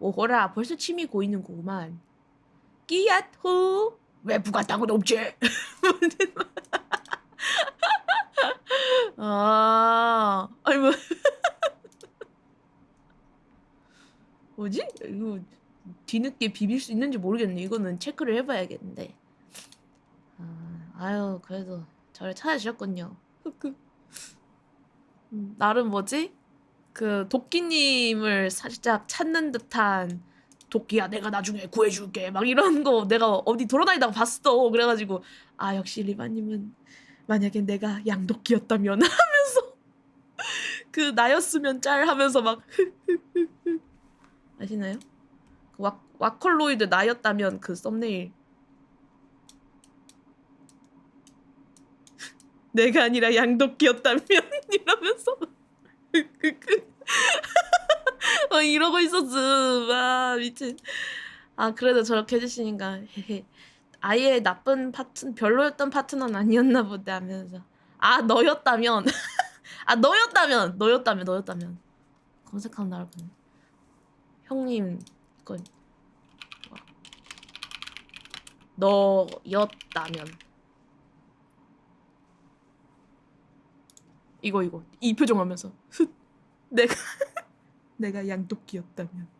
오호라 벌써 침이 고이는 거구만. 끼얏호 외부가 땅은 없지? 아 아니 뭐 뭐지? 이거 뒤늦게 비빌 수 있는지 모르겠네. 이거는 체크를 해봐야겠는데. 아, 아유 그래도 저를 찾아주셨군요. 음, 나름 뭐지 그 도끼님을 살짝 찾는 듯한 도끼야 내가 나중에 구해줄게. 막 이런 거 내가 어디 돌아다니다가 봤어. 그래가지고 아 역시 리바님은 만약에 내가 양도끼였다면 하면서 그 나였으면 짤 하면서 막 아시나요? 그 와, 와컬로이드 나였다면 그 썸네일. 내가 아니라 양도끼였다면 이러면서 어, 이러고 있었음. 아, 미친. 아, 그래도 저렇게 해주시니까. 아예 나쁜 파트, 별로였던 파트너는 아니었나 보다 하면서. 아, 너였다면. 아, 너였다면. 너였다면, 너였다면. 검색하면 나올 거네. 형님, 이거. 너였다면. 이거, 이거. 이 표정 하면서. 흑. 내가. 내가 양도끼였다면